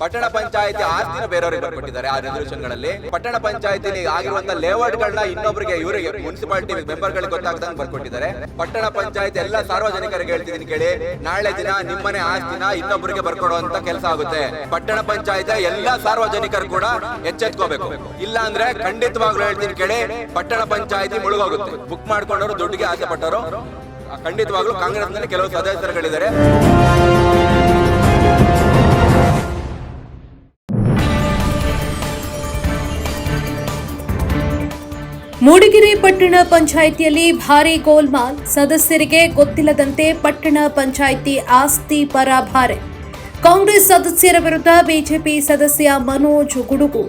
ಪಟ್ಟಣ ಪಂಚಾಯತಿ ಆಸ್ತಿನ ಬೇರೆಯವರಿಗೆ ಬರ್ಕೊಟ್ಟಿದ್ದಾರೆ ಆ ರೆಸಲ್ಯೂಷನ್ ಪಟ್ಟಣ ಪಂಚಾಯತಿ ಆಗಿರುವಂತ ಲೇಔಟ್ ಗಳನ್ನ ಇನ್ನೊಬ್ಬರಿಗೆ ಇವರಿಗೆ ಮುನ್ಸಿಪಾಲಿಟಿ ಮೆಂಬರ್ ಗಳಿಗೆ ಗೊತ್ತಾಗದಂಗೆ ಬರ್ಕೊಟ್ಟಿದ್ದಾರೆ. ಪಟ್ಟಣ ಪಂಚಾಯತಿ ಎಲ್ಲ ಸಾರ್ವಜನಿಕರಿಗೆ ಹೇಳ್ತಿದ್ದೀನಿ ಕೇಳಿ. ನಾಳೆ ದಿನ ನಿಮ್ಮನೆ ಆಸ್ತಿನ ಇನ್ನೊಬ್ಬರಿಗೆ ಬರ್ಕೊಡುವಂತ ಕೆಲಸ ಆಗುತ್ತೆ. ಪಟ್ಟಣ ಪಂಚಾಯತ್ ಎಲ್ಲ ಸಾರ್ವಜನಿಕರು ಕೂಡ ಎಚ್ಚೆತ್ಕೋಬೇಕು. ಇಲ್ಲ ಅಂದ್ರೆ ಖಂಡಿತವಾಗ್ಲೂ ಹೇಳ್ತೀನಿ ಕೇಳಿ, ಪಟ್ಟಣ ಪಂಚಾಯತಿ ಮುಳುಗೋಗುತ್ತೆ. ಬುಕ್ ಮಾಡ್ಕೊಂಡವರು ದುಡ್ಡಿಗೆ ಆಸೆ ಪಟ್ಟವರು. ಖಂಡಿತವಾಗ್ಲೂ ಕಾಂಗ್ರೆಸ್ನಲ್ಲಿ ಕೆಲವು ಸದಸ್ಯರುಗಳಿದ್ದಾರೆ. ಮೂಡಿಗೆರೆ ಪಟ್ಟಣ ಪಂಚಾಯಿತಿಯಲ್ಲಿ ಭಾರೀ ಗೋಲ್ಮಾಲ್. ಸದಸ್ಯರಿಗೆ ಗೊತ್ತಿಲ್ಲದಂತೆ ಪಟ್ಟಣ ಪಂಚಾಯಿತಿ ಆಸ್ತಿ ಪರಭಾರೆ ಕಾಂಗ್ರೆಸ್ ಸದಸ್ಯರ ವಿರುದ್ಧ ಬಿಜೆಪಿ ಸದಸ್ಯ ಮನೋಜ್ ಗುಡುಗು.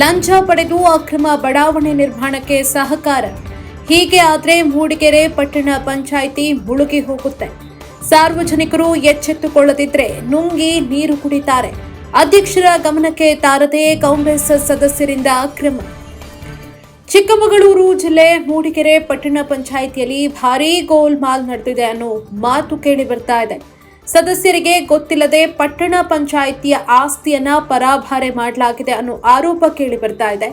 ಲಂಚ ಪಡೆದು ಅಕ್ರಮ ಬಡಾವಣೆ ನಿರ್ಮಾಣಕ್ಕೆ ಸಹಕಾರ. ಹೀಗೆ ಆದರೆ ಮೂಡಿಗೆರೆ ಪಟ್ಟಣ ಪಂಚಾಯಿತಿ ಮುಳುಗಿ ಹೋಗುತ್ತೆ. ಸಾರ್ವಜನಿಕರು ಎಚ್ಚೆತ್ತುಕೊಳ್ಳದಿದ್ರೆ ನುಂಗಿ ನೀರು ಕುಡಿತಾರೆ. ಅಧ್ಯಕ್ಷರ ಗಮನಕ್ಕೆ ತಾರದೆ ಕಾಂಗ್ರೆಸ್ ಸದಸ್ಯರಿಂದ ಅಕ್ರಮ. ಚಿಕ್ಕಮಗಳೂರು ಜಿಲ್ಲೆ ಮೂಡಿಗೆರೆ ಪಟ್ಟಣ ಪಂಚಾಯಿತಿಯಲ್ಲಿ ಭಾರೀ ಗೋಲ್ಮಾಲ್ ನಡೆದಿದೆ ಅನ್ನೋ ಮಾತು ಕೇಳಿ ಬರ್ತಾ ಇದೆ. ಸದಸ್ಯರಿಗೆ ಗೊತ್ತಿಲ್ಲದೆ ಪಟ್ಟಣ ಪಂಚಾಯಿತಿಯ ಆಸ್ತಿಯನ್ನ ಪರಾಭಾರೆ ಮಾಡಲಾಗಿದೆ ಅನ್ನೋ ಆರೋಪ ಕೇಳಿ ಬರ್ತಾ ಇದೆ.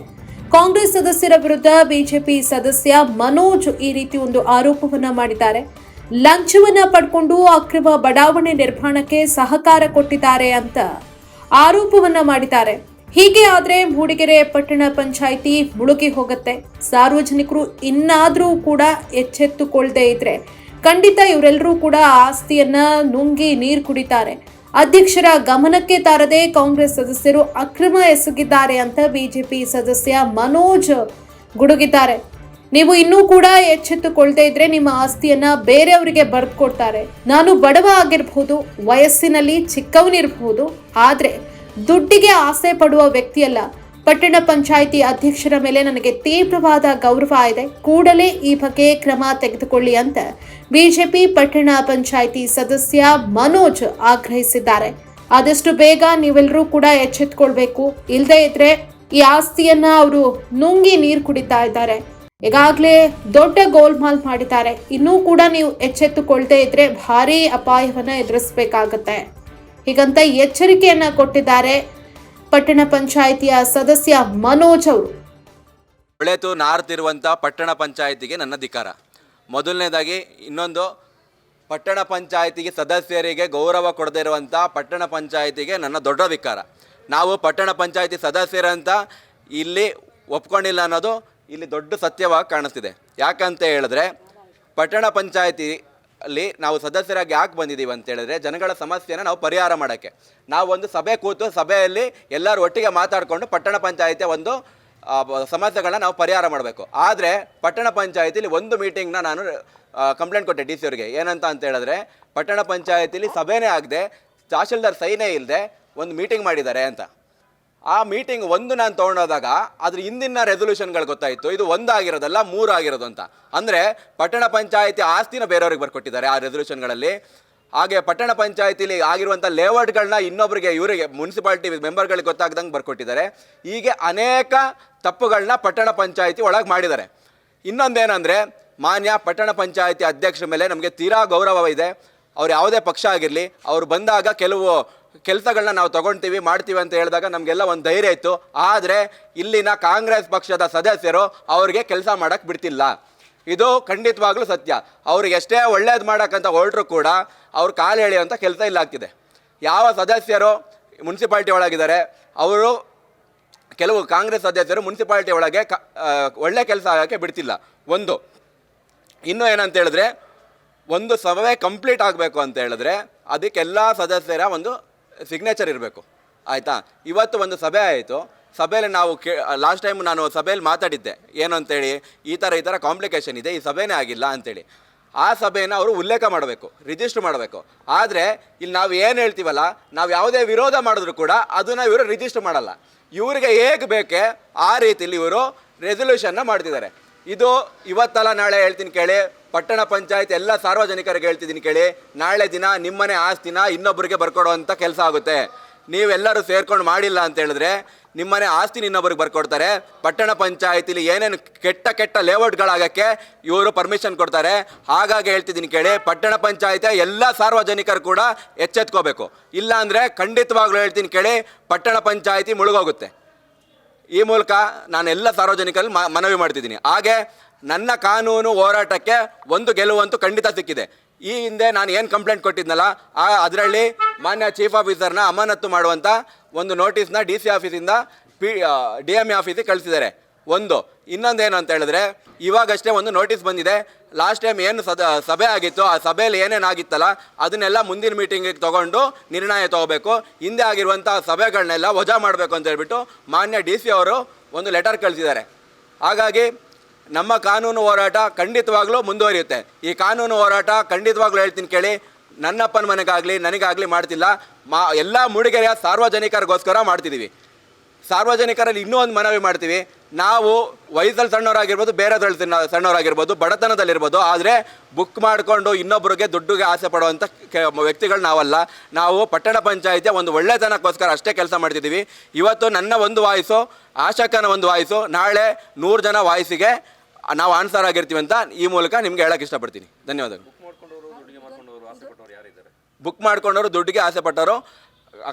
ಕಾಂಗ್ರೆಸ್ ಸದಸ್ಯರ ವಿರುದ್ಧ ಬಿಜೆಪಿ ಸದಸ್ಯ ಮನೋಜ್ ಈ ರೀತಿ ಒಂದು ಆರೋಪವನ್ನ ಮಾಡಿದ್ದಾರೆ. ಲಂಚವನ್ನ ಪಡ್ಕೊಂಡು ಅಕ್ರಮ ಬಡಾವಣೆ ನಿರ್ಮಾಣಕ್ಕೆ ಸಹಕಾರ ಕೊಟ್ಟಿದ್ದಾರೆ ಅಂತ ಆರೋಪವನ್ನ ಮಾಡಿದ್ದಾರೆ. ಹೀಗೆ ಆದ್ರೆ ಮೂಡಿಗೆರೆ ಪಟ್ಟಣ ಪಂಚಾಯಿತಿ ಮುಳುಗಿ ಹೋಗುತ್ತೆ. ಸಾರ್ವಜನಿಕರು ಇನ್ನಾದರೂ ಕೂಡ ಎಚ್ಚೆತ್ತುಕೊಳ್ಳದೆ ಇದ್ರೆ ಖಂಡಿತ ಇವರೆಲ್ಲರೂ ಕೂಡ ಆಸ್ತಿಯನ್ನ ನುಂಗಿ ನೀರು ಕುಡಿತಾರೆ. ಅಧ್ಯಕ್ಷರ ಗಮನಕ್ಕೆ ತಾರದೆ ಕಾಂಗ್ರೆಸ್ ಸದಸ್ಯರು ಅಕ್ರಮ ಎಸಗಿದ್ದಾರೆ ಅಂತ ಬಿಜೆಪಿ ಸದಸ್ಯ ಮನೋಜ್ ಗುಡುಗಿದ್ದಾರೆ. ನೀವು ಇನ್ನೂ ಕೂಡ ಎಚ್ಚೆತ್ತುಕೊಳ್ದೇ ಇದ್ರೆ ನಿಮ್ಮ ಆಸ್ತಿಯನ್ನ ಬೇರೆಯವರಿಗೆ ಬರೆದು ಕೊಡ್ತಾರೆ. ನಾನು ಬಡವ ಆಗಿರಬಹುದು ವಯಸ್ಸಿನಲ್ಲಿ ಚಿಕ್ಕವನಿರಬಹುದು ಆದ್ರೆ ದುಡ್ಡಿಗೆ ಆಸೆ ಪಡುವ ವ್ಯಕ್ತಿಯಲ್ಲ. ಪಟ್ಟಣ ಪಂಚಾಯಿತಿ ಅಧ್ಯಕ್ಷರ ಮೇಲೆ ನನಗೆ ತೀವ್ರವಾದ ಗೌರವ ಇದೆ. ಕೂಡಲೇ ಈ ಬಗ್ಗೆ ಕ್ರಮ ತೆಗೆದುಕೊಳ್ಳಿ ಅಂತ ಬಿಜೆಪಿ ಪಟ್ಟಣ ಪಂಚಾಯಿತಿ ಸದಸ್ಯ ಮನೋಜ್ ಆಗ್ರಹಿಸಿದ್ದಾರೆ. ಆದಷ್ಟು ಬೇಗ ನೀವೆಲ್ಲರೂ ಕೂಡ ಎಚ್ಚೆತ್ಕೊಳ್ಬೇಕು. ಇಲ್ಲದೇ ಇದ್ರೆ ಈ ಆಸ್ತಿಯನ್ನ ಅವರು ನುಂಗಿ ನೀರು ಕುಡಿತಾ ಇದ್ದಾರೆ. ಈಗಾಗಲೇ ದೊಡ್ಡ ಗೋಲ್ಮಾಲ್ ಮಾಡಿದ್ದಾರೆ. ಇನ್ನೂ ಕೂಡ ನೀವು ಎಚ್ಚೆತ್ತುಕೊಳ್ಳದೇ ಇದ್ರೆ ಭಾರೀ ಅಪಾಯವನ್ನು ಎದುರಿಸಬೇಕಾಗತ್ತೆ. ಹೀಗಂತ ಎಚ್ಚರಿಕೆಯನ್ನ ಕೊಟ್ಟಿದ್ದಾರೆ ಪಟ್ಟಣ ಪಂಚಾಯಿತಿಯ ಸದಸ್ಯ ಮನೋಜ್ ಅವರು. ಬೆಳೆತು ನಾರ್ತಿರುವಂಥ ಪಟ್ಟಣ ಪಂಚಾಯತಿಗೆ ನನ್ನ ಧಿಕಾರ ಮೊದಲನೇದಾಗಿ ಇನ್ನೊಂದು, ಪಟ್ಟಣ ಪಂಚಾಯಿತಿಗೆ ಸದಸ್ಯರಿಗೆ ಗೌರವ ಕೊಡದೇ ಇರುವಂಥ ಪಟ್ಟಣ ಪಂಚಾಯಿತಿಗೆ ನನ್ನ ದೊಡ್ಡ ಧಿಕಾರ ನಾವು ಪಟ್ಟಣ ಪಂಚಾಯಿತಿ ಸದಸ್ಯರಂತ ಇಲ್ಲಿ ಒಪ್ಕೊಂಡಿಲ್ಲ ಅನ್ನೋದು ಇಲ್ಲಿ ದೊಡ್ಡ ಸತ್ಯವಾಗಿ ಕಾಣಿಸ್ತಿದೆ. ಯಾಕಂತ ಹೇಳಿದ್ರೆ, ಪಟ್ಟಣ ಪಂಚಾಯತಿ ಅಲ್ಲಿ ನಾವು ಸದಸ್ಯರಾಗಿ ಯಾಕೆ ಬಂದಿದ್ದೀವಿ ಅಂತ ಹೇಳಿದ್ರೆ ಜನಗಳ ಸಮಸ್ಯೆನ ನಾವು ಪರಿಹಾರ ಮಾಡೋಕ್ಕೆ. ನಾವು ಒಂದು ಸಭೆ ಕೂತು ಸಭೆಯಲ್ಲಿ ಎಲ್ಲರೂ ಒಟ್ಟಿಗೆ ಮಾತಾಡಿಕೊಂಡು ಪಟ್ಟಣ ಪಂಚಾಯಿತಿಯ ಒಂದು ಸಮಸ್ಯೆಗಳನ್ನ ನಾವು ಪರಿಹಾರ ಮಾಡಬೇಕು. ಆದರೆ ಪಟ್ಟಣ ಪಂಚಾಯತಿಲಿ ಒಂದು ಮೀಟಿಂಗ್ನ ನಾನು ಕಂಪ್ಲೇಂಟ್ ಕೊಟ್ಟೆ ಡಿ ಸಿ ಅವರಿಗೆ. ಏನಂತ ಅಂತ ಹೇಳಿದ್ರೆ ಪಟ್ಟಣ ಪಂಚಾಯತಿಲಿ ಸಭೆನೇ ಆಗದೆ, ತಹಶೀಲ್ದಾರ್ ಸೈನೇ ಇಲ್ಲದೆ ಒಂದು ಮೀಟಿಂಗ್ ಮಾಡಿದ್ದಾರೆ ಅಂತ. ಆ ಮೀಟಿಂಗ್ ಒಂದು ನಾನು ತೊಗೊಂಡೋದಾಗ ಅದ್ರ ಹಿಂದಿನ ರೆಸೊಲ್ಯೂಷನ್ಗಳು ಗೊತ್ತಾಯಿತು. ಇದು ಒಂದಾಗಿರೋದಲ್ಲ, ಮೂರಾಗಿರೋದು ಅಂತ. ಅಂದರೆ ಪಟ್ಟಣ ಪಂಚಾಯತಿ ಆಸ್ತಿನ ಬೇರೆಯವ್ರಿಗೆ ಬರ್ಕೊಟ್ಟಿದ್ದಾರೆ ಆ ರೆಸೊಲ್ಯೂಷನ್ಗಳಲ್ಲಿ ಹಾಗೆ ಪಟ್ಟಣ ಪಂಚಾಯತಿಲಿ ಆಗಿರುವಂಥ ಲೇಔಟ್ಗಳನ್ನ ಇನ್ನೊಬ್ಬರಿಗೆ ಇವರಿಗೆ ಮುನ್ಸಿಪಾಲಿಟಿ ಮೆಂಬರ್ಗಳಿಗೆ ಗೊತ್ತಾಗ್ದಂಗೆ ಬರ್ಕೊಟ್ಟಿದ್ದಾರೆ. ಹೀಗೆ ಅನೇಕ ತಪ್ಪುಗಳನ್ನ ಪಟ್ಟಣ ಪಂಚಾಯತಿ ಒಳಗೆ ಮಾಡಿದ್ದಾರೆ. ಇನ್ನೊಂದೇನಂದರೆ, ಮಾನ್ಯ ಪಟ್ಟಣ ಪಂಚಾಯತಿ ಅಧ್ಯಕ್ಷರ ಮೇಲೆ ನಮಗೆ ತೀರಾ ಗೌರವ ಇದೆ ಅವ್ರು ಯಾವುದೇ ಪಕ್ಷ ಆಗಿರಲಿ, ಅವ್ರು ಬಂದಾಗ ಕೆಲವು ಕೆಲಸಗಳನ್ನ ನಾವು ತಗೊಳ್ತೀವಿ ಮಾಡ್ತೀವಿ ಅಂತ ಹೇಳಿದಾಗ ನಮಗೆಲ್ಲ ಒಂದು ಧೈರ್ಯ ಇತ್ತು. ಆದರೆ ಇಲ್ಲಿನ ಕಾಂಗ್ರೆಸ್ ಪಕ್ಷದ ಸದಸ್ಯರು ಅವ್ರಿಗೆ ಕೆಲಸ ಮಾಡೋಕ್ಕೆ ಬಿಡ್ತಿಲ್ಲ. ಇದು ಖಂಡಿತವಾಗ್ಲೂ ಸತ್ಯ. ಅವ್ರಿಗೆ ಎಷ್ಟೇ ಒಳ್ಳೇದು ಮಾಡೋಕ್ಕಂತ ಹೊರಟರು ಕೂಡ ಅವ್ರು ಕಾಲು ಎಳೆಯುವಂಥ ಕೆಲಸ ಇಲ್ಲ ಆಗ್ತಿದೆ. ಯಾವ ಸದಸ್ಯರು ಮುನ್ಸಿಪಾಲ್ಟಿ ಒಳಗಿದ್ದಾರೆ, ಅವರು ಕೆಲವು ಕಾಂಗ್ರೆಸ್ ಸದಸ್ಯರು ಮುನ್ಸಿಪಾಲ್ಟಿ ಒಳಗೆ ಕ ಒಳ್ಳೆ ಕೆಲಸ ಆಗೋಕ್ಕೆ ಬಿಡ್ತಿಲ್ಲ. ಒಂದು. ಇನ್ನೂ ಏನಂತ ಹೇಳಿದ್ರೆ, ಒಂದು ಸಭೆ ಕಂಪ್ಲೀಟ್ ಆಗಬೇಕು ಅಂತ ಹೇಳಿದ್ರೆ, ಅದಕ್ಕೆಲ್ಲ ಸದಸ್ಯರ ಒಂದು ಸಿಗ್ನೇಚರ್ ಇರಬೇಕು. ಆಯಿತಾ? ಇವತ್ತು ಒಂದು ಸಭೆ ಆಯಿತು. ಸಭೆಯಲ್ಲಿ ನಾವು ಕೇ ಲಾಸ್ಟ್ ಟೈಮ್ ನಾನು ಸಭೆಯಲ್ಲಿ ಮಾತಾಡಿದ್ದೆ. ಏನು ಅಂತೇಳಿ? ಈ ಥರ ಈ ಥರ ಕಾಂಪ್ಲಿಕೇಶನ್ ಇದೆ. ಈ ಸಭೆನೇ ಆಗಿಲ್ಲ ಅಂತೇಳಿ. ಆ ಸಭೆಯನ್ನು ಅವರು ಉಲ್ಲೇಖ ಮಾಡಬೇಕು ರಿಜಿಸ್ಟರ್ ಮಾಡಬೇಕು. ಆದರೆ ಇಲ್ಲಿ ನಾವು ಏನು ಹೇಳ್ತೀವಲ್ಲ, ನಾವು ಯಾವುದೇ ವಿರೋಧ ಮಾಡಿದ್ರು ಕೂಡ ಅದನ್ನು ಇವರು ರಿಜಿಸ್ಟರ್ ಮಾಡಲ್ಲ. ಇವರಿಗೆ ಹೇಗೆ ಬೇಕೆ ಆ ರೀತಿಯಲ್ಲಿ ಇವರು ರೆಸೊಲ್ಯೂಷನ್ನ ಮಾಡ್ತಿದ್ದಾರೆ. ಇದು ಇವತ್ತಲ್ಲ ನಾಳೆ ಹೇಳ್ತೀನಿ ಕೇಳಿ. ಪಟ್ಟಣ ಪಂಚಾಯತ್ ಎಲ್ಲ ಸಾರ್ವಜನಿಕರಿಗೆ ಹೇಳ್ತಿದ್ದೀನಿ ಕೇಳಿ. ನಾಳೆ ದಿನ ನಿಮ್ಮನೆ ಆಸ್ತಿನ ಇನ್ನೊಬ್ಬರಿಗೆ ಬರ್ಕೊಡುವಂಥ ಕೆಲಸ ಆಗುತ್ತೆ. ನೀವೆಲ್ಲರೂ ಸೇರ್ಕೊಂಡು ಮಾಡಿಲ್ಲ ಅಂತ ಹೇಳಿದ್ರೆ ನಿಮ್ಮನೆ ಆಸ್ತಿ ಇನ್ನೊಬ್ಬರಿಗೆ ಬರ್ಕೊಡ್ತಾರೆ. ಪಟ್ಟಣ ಪಂಚಾಯತಿಲಿ ಏನೇನು ಕೆಟ್ಟ ಕೆಟ್ಟ ಲೇಔಟ್ಗಳಾಗಕ್ಕೆ ಇವರು ಪರ್ಮಿಷನ್ ಕೊಡ್ತಾರೆ. ಹಾಗಾಗಿ ಹೇಳ್ತಿದ್ದೀನಿ ಕೇಳಿ, ಪಟ್ಟಣ ಪಂಚಾಯತಿ ಎಲ್ಲ ಸಾರ್ವಜನಿಕರು ಕೂಡ ಎಚ್ಚೆತ್ಕೋಬೇಕು. ಇಲ್ಲಾಂದರೆ ಖಂಡಿತವಾಗ್ಲೂ ಹೇಳ್ತೀನಿ ಕೇಳಿ, ಪಟ್ಟಣ ಪಂಚಾಯತಿ ಮುಳುಗೋಗುತ್ತೆ. ಈ ಮೂಲಕ ನಾನು ಎಲ್ಲ ಸಾರ್ವಜನಿಕರಲ್ಲಿ ಮನವಿ ಮಾಡ್ತಿದ್ದೀನಿ. ಹಾಗೆ ನನ್ನ ಕಾನೂನು ಹೋರಾಟಕ್ಕೆ ಒಂದು ಗೆಲುವಂತೂ ಖಂಡಿತ ಸಿಕ್ಕಿದೆ. ಈ ಹಿಂದೆ ನಾನು ಏನು ಕಂಪ್ಲೇಂಟ್ ಕೊಟ್ಟಿದ್ನಲ್ಲ, ಆ ಅದರಲ್ಲಿ ಮಾನ್ಯ ಚೀಫ್ ಆಫೀಸರ್ನ ಅಮಾನತ್ತು ಮಾಡುವಂಥ ಒಂದು ನೋಟಿಸ್ನ ಡಿ ಸಿ ಆಫೀಸಿಂದ ಪಿ ಡಿ ಎಂ ಎ ಆಫೀಸಿಗೆ ಕಳಿಸಿದ್ದಾರೆ. ಒಂದು. ಇನ್ನೊಂದೇನು ಅಂತ ಹೇಳಿದ್ರೆ, ಇವಾಗಷ್ಟೇ ಒಂದು ನೋಟಿಸ್ ಬಂದಿದೆ. ಲಾಸ್ಟ್ ಟೈಮ್ ಏನು ಸದ, ಸಭೆ ಆಗಿತ್ತು, ಆ ಸಭೆಯಲ್ಲಿ ಏನೇನಾಗಿತ್ತಲ್ಲ, ಅದನ್ನೆಲ್ಲ ಮುಂದಿನ ಮೀಟಿಂಗಿಗೆ ತೊಗೊಂಡು ನಿರ್ಣಯ ತಗೋಬೇಕು. ಹಿಂದೆ ಆಗಿರುವಂಥ ಸಭೆಗಳನ್ನೆಲ್ಲ ವಜಾ ಮಾಡಬೇಕು ಅಂತ ಹೇಳ್ಬಿಟ್ಟು ಮಾನ್ಯ ಡಿ ಸಿ ಅವರು ಒಂದು ಲೆಟರ್ ಕಳಿಸಿದ್ದಾರೆ. ಹಾಗಾಗಿ ನಮ್ಮ ಕಾನೂನು ಹೋರಾಟ ಖಂಡಿತವಾಗ್ಲೂ ಮುಂದುವರಿಯುತ್ತೆ. ಈ ಕಾನೂನು ಹೋರಾಟ ಖಂಡಿತವಾಗ್ಲೂ ಹೇಳ್ತೀನಿ ಕೇಳಿ, ನನ್ನಪ್ಪನ ಮನೆಗಾಗಲಿ, ನನಗಾಗಲಿ ಮಾಡ್ತಿಲ್ಲ. ಮಾ, ಎಲ್ಲ ಮೂಡಿಗೆರೆಯ ಸಾರ್ವಜನಿಕರಿಗೋಸ್ಕರ ಮಾಡ್ತಿದ್ದೀವಿ ಸಾರ್ವಜನಿಕರಲ್ಲಿ ಇನ್ನೂ ಒಂದು ಮನವಿ ಮಾಡ್ತೀವಿ. ನಾವು ವಯಸ್ಸಲ್ಲಿ ಸಣ್ಣವರಾಗಿರ್ಬೋದು ಬೇರೆದ್ರಲ್ಲಿ ತಿನ್ನ ಸಣ್ಣವರಾಗಿರ್ಬೋದು ಬಡತನದಲ್ಲಿರ್ಬೋದು ಆದರೆ ಬುಕ್ ಮಾಡಿಕೊಂಡು ಇನ್ನೊಬ್ಬರಿಗೆ ದುಡ್ಡುಗೆ ಆಸೆ ಪಡುವಂಥ ಕೆ ವ್ಯಕ್ತಿಗಳು ನಾವಲ್ಲ. ನಾವು ಪಟ್ಟಣ ಪಂಚಾಯಿತಿಯ ಒಂದು ಒಳ್ಳೆತನಕ್ಕೋಸ್ಕರ ಅಷ್ಟೇ ಕೆಲಸ ಮಾಡ್ತಿದ್ದೀವಿ. ಇವತ್ತು ನನ್ನ ಒಂದು ವಾಯ್ಸು ಆಶಕನ ಒಂದು ವಾಯ್ಸು ನಾಳೆ ನೂರು ಜನ ವಾಯ್ಸಿಗೆ ನಾವು ಆನ್ಸರ್ ಆಗಿರ್ತೀವಿ ಅಂತ ಈ ಮೂಲಕ ನಿಮಗೆ ಹೇಳಕ್ಕೆ ಇಷ್ಟಪಡ್ತೀನಿ. ಧನ್ಯವಾದಗಳು. ಬುಕ್ ಮಾಡ್ಕೊಂಡವರು ದುಡ್ಡಿಗೆ ಆಸೆ ಪಟ್ಟವರು.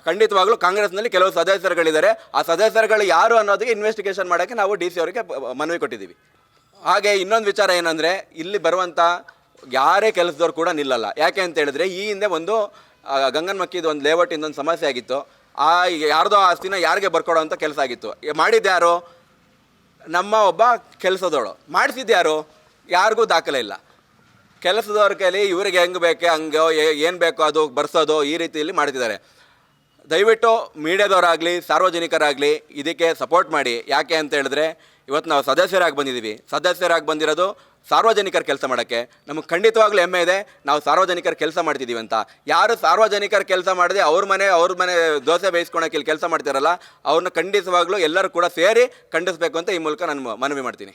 ಖಂಡಿತವಾಗ್ಲೂ ಕಾಂಗ್ರೆಸ್ನಲ್ಲಿ ಕೆಲವು ಸದಸ್ಯರುಗಳಿದ್ದಾರೆ. ಆ ಸದಸ್ಯರುಗಳು ಯಾರು ಅನ್ನೋದಕ್ಕೆ ಇನ್ವೆಸ್ಟಿಗೇಷನ್ ಮಾಡೋಕ್ಕೆ ನಾವು ಡಿ ಸಿ ಅವರಿಗೆ ಮನವಿ ಕೊಟ್ಟಿದ್ದೀವಿ. ಹಾಗೆ ಇನ್ನೊಂದು ವಿಚಾರ ಏನಂದರೆ, ಇಲ್ಲಿ ಬರುವಂಥ ಯಾರೇ ಕೆಲಸದವ್ರು ಕೂಡ ನಿಲ್ಲಲ್ಲ. ಯಾಕೆ ಅಂತ ಹೇಳಿದ್ರೆ, ಈ ಹಿಂದೆ ಒಂದು ಗಂಗನ್ ಮಕ್ಕಿದ ಒಂದು ಲೇಔಟ್ ಒಂದು ಸಮಸ್ಯೆ ಆಗಿತ್ತು. ಆ ಯಾರ್ದೋ ಆಸ್ತಿನ ಯಾರಿಗೆ ಬರ್ಕೊಡೋ ಅಂತ ಕೆಲಸ ಆಗಿತ್ತು. ಮಾಡಿದ್ಯಾರು ನಮ್ಮ ಒಬ್ಬ ಕೆಲಸದವಳು. ಮಾಡಿಸಿದ್ಯಾರು ಯಾರಿಗೂ ದಾಖಲೆ ಇಲ್ಲ. ಕೆಲಸದವ್ರ ಕೈಲಿ ಇವ್ರಿಗೆ ಹೆಂಗೆ ಬೇಕೆ, ಹಂಗೋ ಏನು ಬೇಕೋ ಅದು ಬರ್ಸೋದು ಈ ರೀತಿಯಲ್ಲಿ ಮಾಡ್ತಿದ್ದಾರೆ. ದಯವಿಟ್ಟು ಮೀಡಿಯಾದವರಾಗಲಿ, ಸಾರ್ವಜನಿಕರಾಗಲಿ ಇದಕ್ಕೆ ಸಪೋರ್ಟ್ ಮಾಡಿ. ಯಾಕೆ ಅಂತ ಹೇಳಿದ್ರೆ, ಇವತ್ತು ನಾವು ಸದಸ್ಯರಾಗಿ ಬಂದಿದ್ದೀವಿ. ಸದಸ್ಯರಾಗಿ ಬಂದಿರೋದು ಸಾರ್ವಜನಿಕರ ಕೆಲಸ ಮಾಡೋಕ್ಕೆ. ನಮಗೆ ಖಂಡಿತವಾಗ್ಲೂ ಹೆಮ್ಮೆ ಇದೆ, ನಾವು ಸಾರ್ವಜನಿಕರ ಕೆಲಸ ಮಾಡ್ತಿದ್ದೀವಿ ಅಂತ. ಯಾರು ಸಾರ್ವಜನಿಕರ ಕೆಲಸ ಮಾಡದೆ ಅವ್ರ ಮನೆ ಅವ್ರ ಮನೆ ದೋಸೆ ಬೇಯಿಸ್ಕೊಳಕ್ಕೆ ಇಲ್ಲಿ ಕೆಲಸ ಮಾಡ್ತಿರಲ್ಲ, ಅವ್ರನ್ನ ಖಂಡಿತವಾಗ್ಲೂ ಎಲ್ಲರೂ ಕೂಡ ಸೇರಿ ಖಂಡಿಸಬೇಕು ಅಂತ ಈ ಮೂಲಕ ನಾನು ಮನವಿ ಮಾಡ್ತೀನಿ.